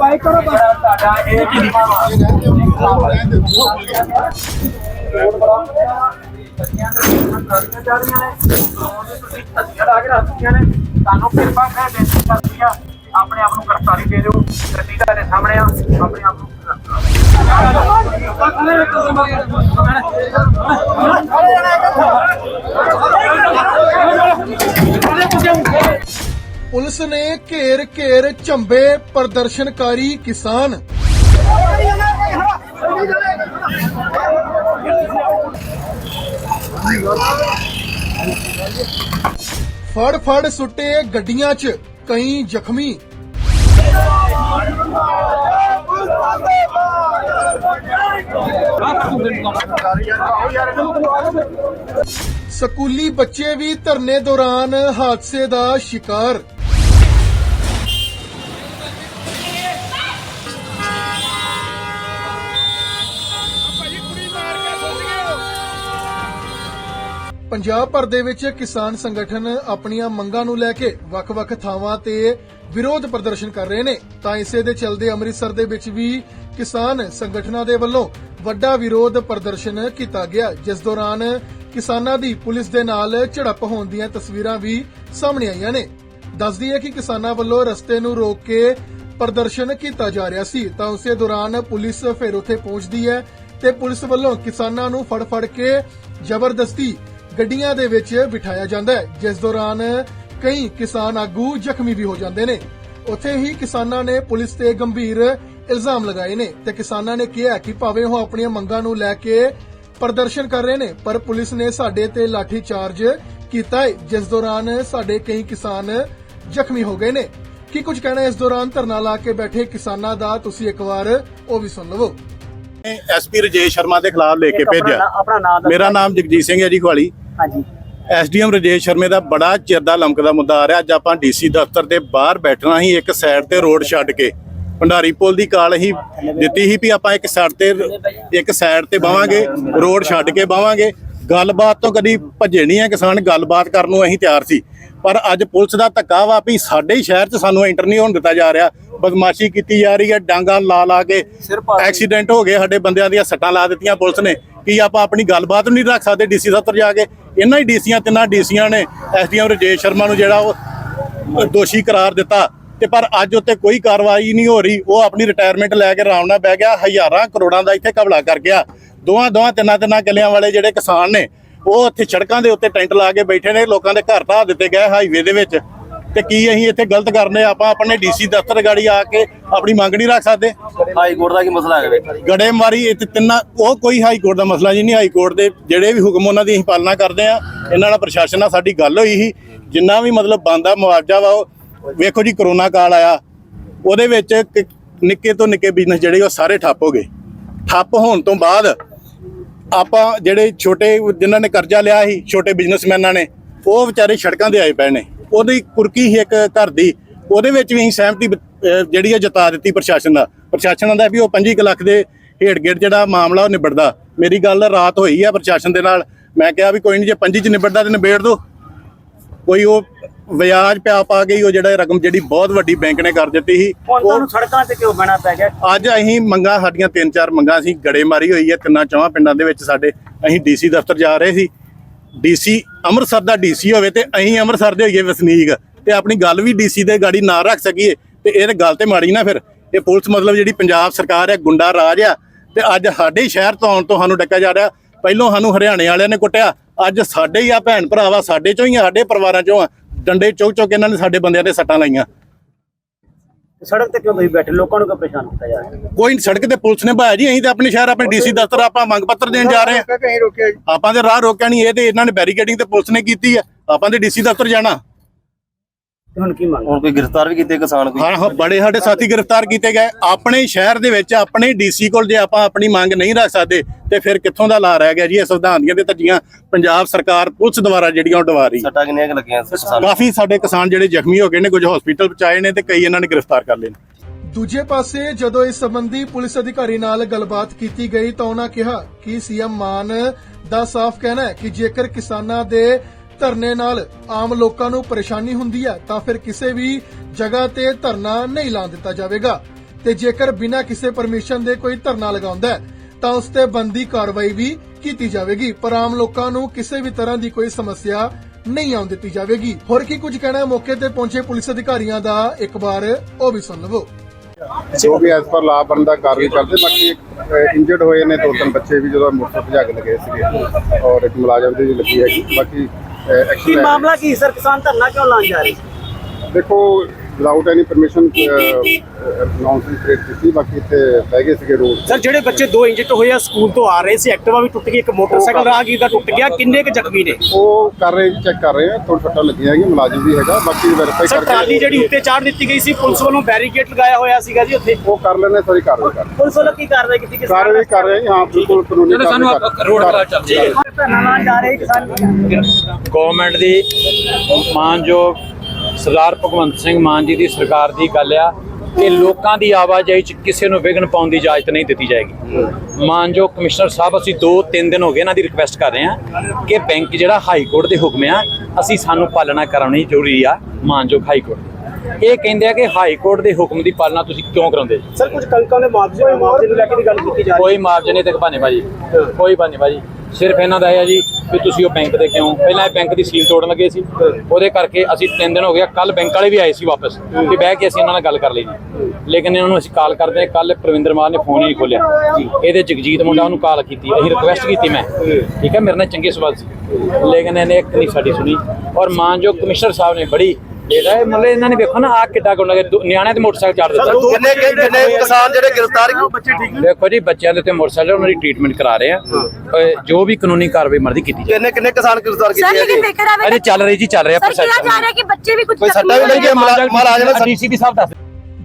Bike ਕਰੋ ਤੁਹਾਡਾ ਇਹ ਤੁਹਾਨੂੰ ਕਿਰਪਾ ਕਰ ਬੇਨਤੀ ਕਰਦੀ ਆ ਆਪਣੇ ਆਪ ਨੂੰ ਗ੍ਰਿਫਤਾਰੀ ਦੇ ਦਿਓ ਗੱਡੀ ਤੁਹਾਡੇ ਸਾਹਮਣੇ ਆ ਆਪਣੇ ਆਪ ਨੂੰ ਪੁਲਿਸ ਨੇ ਘੇਰ ਘੇਰ ਝੰਬੇ ਪ੍ਰਦਰਸ਼ਨਕਾਰੀ ਕਿਸਾਨ। ਫੜ ਫੜ ਸੁੱਟੇ ਗੱਡੀਆਂ 'ਚ ਕਈ ਜ਼ਖਮੀ। ਸਕੂਲੀ ਬੱਚੇ ਵੀ ਧਰਨੇ ਦੌਰਾਨ ਹਾਦਸੇ ਦਾ ਸ਼ਿਕਾਰ। ਪੰਜਾਬ ਭਰ ਦੇ ਵਿੱਚ ਕਿਸਾਨ ਸੰਗਠਨ ਆਪਣੀਆਂ ਮੰਗਾਂ ਨੂੰ ਲੈ ਕੇ ਵੱਖ-ਵੱਖ ਥਾਵਾਂ ਤੇ ਵਿਰੋਧ ਪ੍ਰਦਰਸ਼ਨ ਕਰ ਰਹੇ ਨੇ। ਤਾਂ ਇਸੇ ਦੇ ਚਲਦੇ ਅੰਮ੍ਰਿਤਸਰ ਦੇ ਵਿੱਚ ਵੀ ਕਿਸਾਨ ਸੰਗਠਨਾਂ ਦੇ ਵੱਲੋਂ ਵੱਡਾ ਵਿਰੋਧ ਪ੍ਰਦਰਸ਼ਨ ਕੀਤਾ ਗਿਆ, ਜਿਸ ਦੌਰਾਨ ਕਿਸਾਨਾਂ ਦੀ ਪੁਲਿਸ ਦੇ ਨਾਲ ਝੜਪ ਹੋਣ ਦੀਆਂ ਤਸਵੀਰਾਂ ਵੀ ਸਾਹਮਣੇ ਆਈਆਂ ਨੇ। ਦੱਸਦੀ ਹੈ ਕਿ ਕਿਸਾਨਾਂ ਵੱਲੋਂ ਰਸਤੇ ਨੂੰ ਰੋਕ ਕੇ ਪ੍ਰਦਰਸ਼ਨ ਕੀਤਾ ਜਾ ਰਿਹਾ ਸੀ। ਤਾਂ ਉਸੇ ਦੌਰਾਨ ਪੁਲਿਸ ਫਿਰ ਉੱਥੇ ਪਹੁੰਚਦੀ ਹੈ ਤੇ ਪੁਲਿਸ ਵੱਲੋਂ ਕਿਸਾਨਾਂ ਨੂੰ ਫੜ-ਫੜ ਕੇ ਜ਼ਬਰਦਸਤੀ ਗੱਡੀਆਂ ਦੇ ਵਿੱਚ ਬਿਠਾਇਆ ਜਾਂਦਾ ਹੈ ਜਿਸ ਦੌਰਾਨ ਕਈ ਕਿਸਾਨ ਆਗੂ ਜ਼ਖਮੀ ਵੀ ਹੋ ਜਾਂਦੇ ਨੇ। ਉੱਥੇ ਹੀ ਕਿਸਾਨਾਂ ਨੇ ਪੁਲਿਸ ਤੇ ਗੰਭੀਰ ਇਲਜ਼ਾਮ ਲਗਾਏ ਨੇ ਤੇ ਕਿਸਾਨਾਂ ਨੇ ਕਿਹਾ ਕਿ ਭਾਵੇਂ ਉਹ ਆਪਣੀਆਂ ਮੰਗਾਂ ਨੂੰ ਲੈ ਕੇ ਪ੍ਰਦਰਸ਼ਨ ਕਰ ਰਹੇ ਨੇ ਪਰ ਪੁਲਿਸ ਨੇ ਸਾਡੇ ਤੇ ਲਾਠੀ ਚਾਰਜ ਕੀਤਾ ਹੈ ਜਿਸ ਦੌਰਾਨ ਸਾਡੇ ਕਈ ਕਿਸਾਨ ਜ਼ਖਮੀ ਹੋ ਗਏ ਨੇ। ਕੀ ਕੁਝ ਕਹਿਣਾ ਇਸ ਦੌਰਾਨ? ਧਰਨਾ ਲਾ ਕੇ ਬੈਠੇ ਕਿਸਾਨਾਂ ਦਾ ਤੁਸੀਂ ਇੱਕ ਵਾਰ ਉਹ ਵੀ ਸੁਣ ਲਵੋ। ਐਸਪੀ ਰਜੇਸ਼ ਸ਼ਰਮਾ ਦੇ ਖਿਲਾਫ ਲੈ ਕੇ ਭੇਜਿਆ। ਮੇਰਾ ਨਾਮ ਜਗਜੀਤ ਸਿੰਘ ਹੈ ਜੀ ਖਵਾਲੀ ਹਾਂਜੀ। ਐਸਡੀਐਮ ਰਜੇਸ਼ ਸ਼ਰਮੇ ਦਾ ਬੜਾ ਚਿਰ ਦਾ ਲਮਕਦਾ ਮੁੱਦਾ ਆ ਰਿਹਾ। ਅੱਜ ਆਪਾਂ ਡੀਸੀ ਦਫ਼ਤਰ ਦੇ ਬਾਹਰ ਬੈਠਣਾ ਹੀ ਇੱਕ ਸਾਈਡ ਤੇ ਰੋਡ ਛੱਡ ਕੇ। ਭੰਡਾਰੀ ਪੁਲ ਦੀ ਕਾਲ ਹੀ ਦਿੱਤੀ ਸੀ ਵੀ ਆਪਾਂ ਇੱਕ ਸਾਈਡ ਤੇ, ਇੱਕ ਸਾਈਡ ਤੇ ਬਾਵਾਂਗੇ ਰੋਡ ਛੱਡ ਕੇ ਬਾਵਾਂਗੇ ਗੱਲਬਾਤ ਤੋਂ ਕਦੀ ਭੱਜੇ ਨਹੀਂ ਹੈ ਕਿਸਾਨ, ਗੱਲਬਾਤ ਕਰਨ ਨੂੰ ਅਸੀਂ ਤਿਆਰ ਸੀ। ਪਰ ਅੱਜ ਪੁਲਿਸ ਦਾ ਧੱਕਾ ਵਾ ਵੀ ਸਾਡੇ ਹੀ ਸ਼ਹਿਰ 'ਚ ਸਾਨੂੰ ਐਂਟਰ ਨਹੀਂ ਹੋਣ ਦਿੱਤਾ ਜਾ ਰਿਹਾ। ਬਦਮਾਸ਼ੀ ਕੀਤੀ ਜਾ ਰਹੀ ਹੈ ਡਾਂਗਾ ਲਾ ਲਾ ਕੇ ਐਕਸੀਡੈਂਟ ਹੋ ਗਏ ਸਾਡੇ ਬੰਦਿਆਂ ਦੀਆਂ ਸੱਟਾਂ ਲਾ ਦਿੱਤੀਆਂ ਪੁਲਿਸ ਨੇ। ਕੀ ਆਪਾਂ ਆਪਣੀ ਗੱਲਬਾਤ ਨਹੀਂ ਰੱਖ ਸਕਦੇ ਡੀਸੀ ਦਫ਼ਤਰ ਜਾ ਕੇ? ਇਹਨਾਂ ਹੀ ਡੀਸੀਆਂ ਤਿੰਨਾਂ ਡੀਸੀਆਂ ਨੇ ਐਸਡੀਐਮ ਰਜੇਸ਼ ਸ਼ਰਮਾ ਨੂੰ ਜਿਹੜਾ ਉਹ ਦੋਸ਼ੀ ਕਰਾਰ ਦਿੱਤਾ। ਤੇ ਪਰ ਅੱਜ ਉੱਤੇ ਕੋਈ ਕਾਰਵਾਈ ਨਹੀਂ ਹੋ ਰਹੀ। ਉਹ ਆਪਣੀ ਰਿਟਾਇਰਮੈਂਟ ਲੈ ਕੇ ਆਰਾਮ ਨਾਲ ਬਹਿ ਗਿਆ। ਹਜ਼ਾਰਾਂ ਕਰੋੜਾਂ ਦਾ ਇੱਥੇ ਕਬਲਾ ਕਰ ਗਿਆ। ਦੋਹਾਂ ਦੋਹਾਂ ਤਿੰਨਾਂ ਤਿੰਨਾਂ ਕਿੱਲਿਆਂ ਵਾਲੇ ਜਿਹੜੇ ਕਿਸਾਨ ਨੇ ਉਹ ਉੱਥੇ ਸੜਕਾਂ ਦੇ ਉੱਤੇ ਟੈਂਟ ਲਾ ਕੇ ਬੈਠੇ ਨੇ ਲੋਕਾਂ ਦੇ ਘਰ ਢਾਹ ਦਿੱਤੇ ਗਏ ਹਾਈਵੇ ਦੇ ਵਿੱਚ। ਤੇ ਕੀ ਅਸੀਂ ਇੱਥੇ ਗਲਤ ਕਰਨੇ ਆਪਾਂ ਆਪਣੇ ਡੀਸੀ ਦਫ਼ਤਰ ਗਾੜੀ ਆ ਕੇ ਆਪਣੀ ਮੰਗ ਨਹੀਂ ਰੱਖ ਸਕਦੇ। ਹਾਈ ਕੋਰਟ ਦਾ ਕੀ ਮਸਲਾ ਵੇ? ਗੜੇਮਾਰੀ ਇੱਥੇ ਤਿੰਨਾਂ ਉਹ ਕੋਈ ਹਾਈ ਕੋਰਟ ਦਾ ਮਸਲਾ ਜੀ ਨਹੀਂ। ਹਾਈ ਕੋਰਟ ਦੇ ਜਿਹੜੇ ਵੀ ਹੁਕਮ ਉਹਨਾਂ ਦੀ ਅਸੀਂ ਪਾਲਣਾ ਕਰਦੇ ਆ ਇਹਨਾਂ ਨਾਲ ਪ੍ਰਸ਼ਾਸਨ ਨਾਲ ਸਾਡੀ ਗੱਲ ਹੋਈ ਸੀ। ਜਿੰਨਾ ਵੀ ਮਤਲਬ ਬੰਦਾ ਮੁਆਵਜ਼ਾ ਵਾ ਉਹ ਵੇਖੋ ਜੀ ਕਰੋਨਾ ਕਾਲ ਆਇਆ। ਉਹਦੇ ਵਿੱਚ ਨਿੱਕੇ ਤੋਂ ਨਿੱਕੇ ਬਿਜ਼ਨਸ ਜਿਹੜੇ ਉਹ ਸਾਰੇ ਠੱਪ ਹੋ ਗਏ। ਠੱਪ ਹੋਣ ਤੋਂ ਬਾਅਦ ਆਪਾਂ ਜਿਹੜੇ ਛੋਟੇ ਜਿਨ੍ਹਾਂ ਨੇ ਕਰਜ਼ਾ ਲਿਆ ਸੀ, ਛੋਟੇ ਬਿਜ਼ਨਸਮੈਨਾਂ ਨੇ, ਉਹ ਵਿਚਾਰੇ ਸੜਕਾਂ ਤੇ ਆਏ ਪਏ ਨੇ। ਉਹਦੀ ਕੁਰਕੀ ਸੀ ਇੱਕ ਘਰ ਦੀ, ਉਹਦੇ ਵਿੱਚ ਵੀ ਸਹਿਮਤੀ ਜਿਹੜੀ ਹੈ ਜਤਾ ਦਿੱਤੀ ਪ੍ਰਸ਼ਾਸਨ ਦਾ। ਪ੍ਰਸ਼ਾਸਨ ਦਾ ਵੀ ਉਹ 5 ਲੱਖ ਦੇ ਹੇਠ ਗੇੜ ਜਿਹੜਾ ਮਾਮਲਾ ਉਹ ਨਿਬੜਦਾ। ਮੇਰੀ ਗੱਲ ਰਾਤ ਹੋਈ ਆ ਪ੍ਰਸ਼ਾਸਨ ਦੇ ਨਾਲ। ਮੈਂ ਕਿਹਾ ਵੀ ਕੋਈ ਨਹੀਂ ਜੇ 5 ਚ ਨਿਬੜਦਾ ਤੇ ਨਿਬੇੜ ਦੋ। ਕੋਈ ਉਹ ਵਿਆਜ ਪਿਆ ਪਾ ਗਈ ਉਹ ਜਿਹੜਾ ਰਕਮ ਜਿਹੜੀ ਬਹੁਤ ਵੱਡੀ ਬੈਂਕ ਨੇ ਕਰ ਦਿੱਤੀ ਸੀ ਹੁਣ ਤੁਹਾਨੂੰ ਸੜਕਾਂ ਤੇ ਕਿਉਂ ਬਹਿਣਾ ਪੈ ਗਿਆ? ਅੱਜ ਅਸੀਂ ਮੰਗਾਂ ਸਾਡੀਆਂ ਤਿੰਨ ਚਾਰ ਮੰਗਾਂ ਸੀ ਗੜੇਮਾਰੀ ਹੋਈ ਹੈ ਤਿੰਨਾਂ ਚੌਹਾਂ ਪਿੰਡਾਂ ਦੇ ਵਿੱਚ ਸਾਡੇ ਅਸੀਂ ਡੀਸੀ ਦਫ਼ਤਰ ਜਾ ਰਹੇ ਸੀ। ਡੀਸੀ ਅੰਮ੍ਰਿਤਸਰ ਦਾ ਡੀਸੀ ਹੋਵੇ ਤੇ ਅਸੀਂ ਅੰਮ੍ਰਿਤਸਰ ਦੇ ਹੋਈਏ ਵਸਨੀਕ ਤੇ ਆਪਣੀ ਗੱਲ ਵੀ ਡੀਸੀ ਦੇ ਗਾੜੀ ਨਾ ਰੱਖ ਸਕੀਏ ਤੇ ਇਹ ਤੇ ਗੱਲ ਤੇ ਮਾੜੀ ਨਾ ਫਿਰ। ਇਹ ਪੁਲਿਸ ਮਤਲਬ ਜਿਹੜੀ ਪੰਜਾਬ ਸਰਕਾਰ ਹੈ ਗੁੰਡਾ ਰਾਜ ਆ ਤੇ ਅੱਜ ਸਾਡੇ ਸ਼ਹਿਰ ਤੋਂ ਆਉਣ ਤੋਂ ਸਾਨੂੰ ਡੱਕਾ ਜਾ ਰਿਹਾ। ਪਹਿਲੋਂ ਸਾਨੂੰ ਹਰਿਆਣੇ ਵਾਲਿਆਂ ਨੇ ਕੁੱਟਿਆ ਅੱਜ ਸਾਡੇ ਹੀ ਆ ਭੈਣ ਭਰਾਵਾ ਸਾਡੇ ਚੋਂ ਹੀ ਆ ਸਾਡੇ ਪਰਿਵਾਰਾਂ ਚੋਂ ਆ। ਡੰਡੇ ਚੁੱਕ ਚੁੱਕ ਇਹਨਾਂ ਨੇ ਸਾਡੇ ਬੰਦਿਆਂ ਦੇ ਸੱਟਾਂ ਲਾਈਆਂ। ਸੜਕ ਤੇ ਕਿਉਂ ਤੁਸੀਂ ਬੈਠੇ? ਲੋਕਾਂ ਨੂੰ ਕਿਉਂ ਪਰੇਸ਼ਾਨ ਕੀਤਾ ਜਾ ਰਿਹਾ? ਕੋਈ ਸੜਕ ਤੇ ਪੁਲਿਸ ਨੇ ਭਾਇਆ ਜੀ ਅਸੀਂ ਤੇ ਆਪਣੇ ਸ਼ਹਿਰ ਆਪਣੇ ਡੀਸੀ ਦਫ਼ਤਰ ਆਪਾਂ ਮੰਗ ਪੱਤਰ ਦੇਣ ਜਾ ਰਹੇ ਹਾਂ। ਆਪਾਂ ਦੇ ਰਾਹ ਰੋਕਿਆ ਨਹੀਂ ਇਹ ਤੇ ਇਹਨਾਂ ਨੇ ਬੈਰੀਕੇਡਿੰਗ ਤੇ ਪੁਲਿਸ ਨੇ ਕੀਤੀ ਹੈ ਆਪਾਂ ਤੇ ਡੀਸੀ ਦਫ਼ਤਰ ਜਾਣਾ। ਤੇ ਹੁਣ ਕੀ ਮੰਗ ਹੁਣ ਕੋਈ ਗ੍ਰਿਫਤਾਰ ਵੀ ਕੀਤੇ ਕਿਸਾਨ ਕੋਈ? ਹਾਂ ਹਾਂ ਬੜੇ ਸਾਡੇ ਸਾਥੀ ਗ੍ਰਿਫਤਾਰ ਕੀਤੇ ਗਏ। ਆਪਣੇ ਸ਼ਹਿਰ ਦੇ ਵਿੱਚ ਆਪਣੇ ਡੀਸੀ ਕੋਲ ਜੇ ਆਪਾਂ ਆਪਣੀ ਮੰਗ ਨਹੀਂ ਰੱਖ ਸਕਦੇ ਤੇ ਫਿਰ ਕਿੱਥੋਂ ਦਾ ਲਾ ਰਹਿ ਗਿਆ ਜੀ? ਇਹ ਸੰਵਿਧਾਨ ਦੀਆਂ ਤੇ ਧੱਜੀਆਂ। ਪੰਜਾਬ ਸਰਕਾਰ ਪੁਲਿਸ ਦੁਆਰਾ ਜਿਹੜੀਆਂ ਉਹ ਡਵਾ ਰਹੀ। ਸੱਟਾਂ ਕਿੰਨੀਆਂ ਕੁ ਲੱਗੀਆਂ ਕਿਸਾਨ ਕਾਫੀ ਸਾਡੇ ਕਿਸਾਨ ਜਿਹੜੇ ਜ਼ਖਮੀ ਹੋ ਗਏ ਨੇ ਕੁਝ ਹਸਪੀਟਲ ਪਹੁੰਚਾਏ ਨੇ ਤੇ ਕਈ ਇਹਨਾਂ ਨੇ ਗ੍ਰਿਫਤਾਰ ਕਰ ਲਏ ਨੇ। ਦੂਜੇ ਪਾਸੇ ਜਦੋਂ ਇਸ ਸੰਬੰਧੀ ਪੁਲਿਸ ਅਧਿਕਾਰੀ ਨਾਲ ਗੱਲਬਾਤ ਕੀਤੀ ਗਈ ਤਾਂ ਉਹਨਾਂ ਕਿਹਾ ਕਿ ਸੀਐਮ ਮਾਨ ਦਾ ਸਾਫ਼ ਕਹਿਣਾ ਹੈ ਕਿ ਜੇਕਰ ਕਿਸਾਨਾਂ ਦੇ ਧਰਨੇ ਨਾਲ ਆਮ ਲੋਕਾਂ ਨੂੰ ਪਰੇਸ਼ਾਨੀ ਹੁੰਦੀ ਹੈ, ਤਾਂ ਫਿਰ ਕਿਸੇ ਵੀ ਜਗ੍ਹਾ ਤੇ ਧਰਨਾ ਨਹੀਂ ਲਾਉਣ ਦਿੱਤਾ ਜਾਵੇਗਾ। ਤੇ ਜੇਕਰ ਬਿਨਾਂ ਕਿਸੇ ਪਰਮਿਸ਼ਨ ਦੇ ਕੋਈ ਧਰਨਾ ਲਗਾਉਂਦਾ ਤਾਂ ਉਸ ਤੇ ਬੰਦੀ ਕਾਰਵਾਈ ਵੀ ਕੀਤੀ ਜਾਵੇਗੀ। ਪਰ ਆਮ ਲੋਕਾਂ ਨੂੰ ਕਿਸੇ ਵੀ ਤਰ੍ਹਾਂ ਦੀ ਕੋਈ ਸਮੱਸਿਆ ਨਹੀਂ ਆਉਣ ਦਿੱਤੀ ਜਾਵੇਗੀ। ਹੋਰ ਕੀ ਕੁਝ ਕਹਿਣਾ ਮੌਕੇ ਤੇ ਪਹੁੰਚੇ ਪੁਲਿਸ ਅਧਿਕਾਰੀਆਂ ਦਾ ਇੱਕ ਵਾਰ ਉਹ ਵੀ ਸੁਣ ਲਵੋ। ਜੋ ਵੀ ਐਸ ਪਰ ਲਾ ਬਣਦਾ ਕਾਰਵਾਈ ਕਰਦੇ, ਬਾਕੀ ਇੰਜਰਡ ਹੋਏ ਨੇ ਦੋ ਤਿੰਨ ਬੱਚੇ ਵੀ ਜਦੋਂ ਮੋਟਰ ਭਜਾ ਕੇ ਲਗੇ ਸੀਗੇ। ਔਰ ਇੱਕ ਮੁਲਾਜ਼ਮ ਦੀ ਲੱਗੀ ਹੈਗੀ। ਬਾਕੀ ਕੀ ਐਕਸ਼ਨ ਮਾਮਲਾ ਕੀ ਸਰ ਕਿਸਾਨ ਧਰਨਾ ਕਿਉਂ ਲਾਉਣ ਜਾ ਰਹੇ ਦੇਖੋ without any permission announcement create ਕੀਤੀ ਬਾਕੀ ਇੱਥੇ ਬਹਿ ਗਏ ਸੀਗੇ ਰੋਡ ਸਰ ਜਿਹੜੇ ਬੱਚੇ ਦੋ ਇੰਜਰਡ ਹੋਏ ਆ ਸਕੂਲ ਤੋਂ ਆ ਰਹੇ ਸੀ ਐਕਟਿਵਾ ਵੀ ਟੁੱਟ ਗਈ ਇੱਕ ਮੋਟਰਸਾਈਕਲ ਰਾਹਗੀਰ ਦਾ ਟੁੱਟ ਗਿਆ ਕਿੰਨੇ ਕੁ ਜ਼ਖਮੀ ਨੇ? ਉਹ ਕਰ ਰਹੇ ਚੈੱਕ ਕਰ ਰਹੇ ਆ ਥੋੜਾ ਸੱਟਾਂ ਲੱਗੀਆਂ ਹੈਗੀਆਂ ਮੁਲਾਜ਼ਮ ਵੀ ਹੈਗਾ ਬਾਕੀ ਵੈਰੀਫਾਈ ਸਰ ਟਰਾਲੀ ਕਰਕੇ ਜਿਹੜੀ ਉੱਤੇ ਚਾੜ ਦਿੱਤੀ ਗਈ ਸੀ ਪੁਲਿਸ ਵੱਲੋਂ ਬੈਰੀਕੇਡ ਲਗਾਇਆ ਹੋਇਆ ਸੀਗਾ ਜੀ ਉੱਥੇ। ਉਹ ਕਰ ਲੈਣੇ ਸਾਰੀ ਕਾਰਵਾਈ ਕਰ ਪੁਲਿਸ ਵੱਲੋਂ ਕੀ ਕਾਰਵਾਈ ਕੀਤੀ ਕਿਸਾਨ ਕਾਰਵਾਈ ਕਰ ਰਹੇ ਹਾਂ ਬਿਲਕੁਲ ਕਾਨੂੰਨੀ ਕਾਰਵਾਈ ਕਰ ਰੋਡ ਧਰਨਾ ਲਾਉਣ ਜਾ ਰਹੇ ਕਿਸਾਨ? ਗਵਰਨਮੈਂਟ ਦੀ ਮਾਨਯੋਗ ਸਰਦਾਰ ਭਗਵੰਤ ਸਿੰਘ ਮਾਨ ਜੀ ਦੀ ਸਰਕਾਰ ਦੀ ਗੱਲ ਆ ਕਿ ਲੋਕਾਂ ਦੀ ਆਵਾਜਾਈ 'ਚ ਕਿਸੇ ਨੂੰ ਵਿਘਨ ਪਾਉਣ ਦੀ ਇਜਾਜ਼ਤ ਨਹੀਂ ਦਿੱਤੀ ਜਾਏਗੀ। ਮਾਨਯੋਗ ਕਮਿਸ਼ਨਰ ਸਾਹਿਬ ਅਸੀਂ 2-3 ਦਿਨ ਹੋ ਗਏ ਇਹਨਾਂ ਦੀ ਰਿਕੁਐਸਟ ਕਰ ਰਹੇ ਹਾਂ ਕਿ ਬੈਂਕ ਜਿਹੜਾ ਹਾਈ ਕੋਰਟ ਦੇ ਹੁਕਮ ਆ ਅਸੀਂ ਸਾਨੂੰ ਪਾਲਣਾ ਕਰਾਉਣੀ ਜ਼ਰੂਰੀ ਆ ਮਾਨਯੋਗ ਹਾਈ ਕੋਰਟ ਦੀ। ਇਹ ਕਹਿੰਦੇ ਆ ਕਿ ਹਾਈ ਕੋਰਟ ਦੇ ਹੁਕਮ ਦੀ ਪਾਲਣਾ ਤੁਸੀਂ ਕਿਉਂ ਕਰਾਉਂਦੇ? ਸਰ ਕੁਝ ਦੇ ਮੁਆਵਜ਼ੇ ਮੁਆਵਜ਼ੇ ਨੂੰ ਲੈ ਕੇ ਵੀ ਗੱਲ ਕੀਤੀ ਜਾ ਰਹੀ ਕੋਈ ਮੁਆਵਜ਼ੇ ਨਹੀਂ ਤੱਕ ਭਾਨੇ ਭਾਜੀ ਕੋਈ ਭਾਨੇ ਭਾਜੀ ਸਿਰਫ ਇਹਨਾਂ ਦਾ ਇਹ ਆ ਜੀ ਵੀ ਤੁਸੀਂ ਉਹ ਬੈਂਕ ਦੇ ਕਿਉਂ? ਪਹਿਲਾਂ ਇਹ ਬੈਂਕ ਦੀ ਸੀਲ ਤੋੜਨ ਲੱਗੇ ਸੀ। ਉਹਦੇ ਕਰਕੇ ਅਸੀਂ 3 ਦਿਨ ਹੋ ਗਿਆ ਕੱਲ ਬੈਂਕ ਵਾਲੇ ਵੀ ਆਏ ਸੀ ਵਾਪਸ ਕਿ ਬਹਿ ਕੇ ਅਸੀਂ ਇਹਨਾਂ ਨਾਲ ਗੱਲ ਕਰ ਲਈ ਜੀ। ਲੇਕਿਨ ਇਹਨਾਂ ਨੂੰ ਅਸੀਂ ਕਾਲ ਕਰਦੇ ਹਾਂ। ਕੱਲ ਪ੍ਰਵਿੰਦਰ ਮਾਨ ਨੇ ਫੋਨ ਹੀ ਨਹੀਂ ਖੋਲਿਆ ਇਹਦੇ ਜਗਜੀਤ ਮੁੰਡਾ ਉਹਨੂੰ ਕਾਲ ਕੀਤੀ। ਅਸੀਂ ਰਿਕੁਐਸਟ ਕੀਤੀ ਮੈਂ। ਠੀਕ ਹੈ, ਮੇਰੇ ਨਾਲ ਚੰਗੇ ਸਵਾਲ ਸੀ। ਲੇਕਿਨ ਇਹਨੇ ਇੱਕ ਨਹੀਂ ਸਾਡੀ ਸੁਣੀ। ਔਰ ਮਾਨਯੋਗ ਕਮਿਸ਼ਨਰ ਸਾਹਿਬ ਨੇ ਬੜੀ ਇਹਦਾ ਇਹ ਮਤਲਬ ਇਹਨਾਂ ਨੇ ਵੇਖੋ ਨਾ ਆ ਕਿੱਡਾ ਗੁੰਡਾ ਨਿਆਣਿਆਂ ਤੇ ਮੋਟਰਸਾਈਕਲ ਚਾੜ ਦਿੱਤਾ ਕਿੰਨੇ ਕਿੰਨੇ ਕਿਸਾਨ ਜਿਹੜੇ ਗ੍ਰਿਫਤਾਰ ਬੱਚੇ ਠੀਕ ਦੇਖੋ ਜੀ ਬੱਚਿਆਂ ਦੇ ਉੱਤੇ ਮੋਟਰਸਾਈਕਲ ਉਹਨਾਂ ਦੀ ਟ੍ਰੀਟਮੈਂਟ ਕਰਾ ਰਹੇ ਆ। ਅਹ ਜੋ ਵੀ ਕਾਨੂੰਨੀ ਕਾਰਵਾਈ ਮਰਦੀ ਕੀਤੀ ਜਾਏ ਕਿੰਨੇ ਕਿੰਨੇ ਕਿਸਾਨ ਗ੍ਰਿਫਤਾਰ ਸਰ ਕੀਤੇ ਜਾਵੇ ਅਰੇ ਚੱਲ ਰਹੀ ਜੀ ਚੱਲ ਰਿਹਾ ਸਰ ਕਿਹਾ ਪ੍ਰੋਸੈਸ ਜਾ ਰਿਹਾ ਕਿ ਬੱਚੇ ਵੀ ਕੁਝ ਕੋਈ ਸੱਟਾਂ ਵੀ ਲੱਗੀਆਂ ਮਹਾਰਾਜ ਨੇ ਡੀਸੀਪੀ ਸਾਹਿਬ ਦੱਸ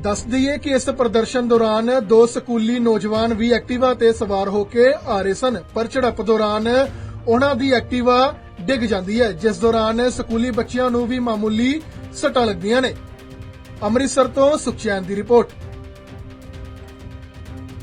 ਦੱਸ ਦਈਏ ਕਿ ਇਸ ਪ੍ਰਦਰਸ਼ਨ ਦੌਰਾਨ ਦੋ ਸਕੂਲੀ ਨੌਜਵਾਨ ਵੀ ਐਕਟਿਵਾ ਤੇ ਸਵਾਰ ਹੋ ਕੇ ਆ ਰਹੇ ਸਨ। ਪਰ ਝੜਪ ਦੌਰਾਨ ਉਹਨਾਂ ਦੀ ਐਕਟਿਵਾ ਡਿੱਗ ਜਾਂਦੀ ਹੈ। ਜਿਸ ਦੌਰਾਨ ਸਕੂਲੀ ਬੱਚਿਆਂ ਨੂੰ ਵੀ ਮਾਮੂਲੀ ਸੱਟਾਂ ਲੱਗਦੀਆਂ ਨੇ। ਅੰਮ੍ਰਿਤਸਰ ਤੋਂ ਸੁਖਚੈਨ ਦੀ ਰਿਪੋਰਟ।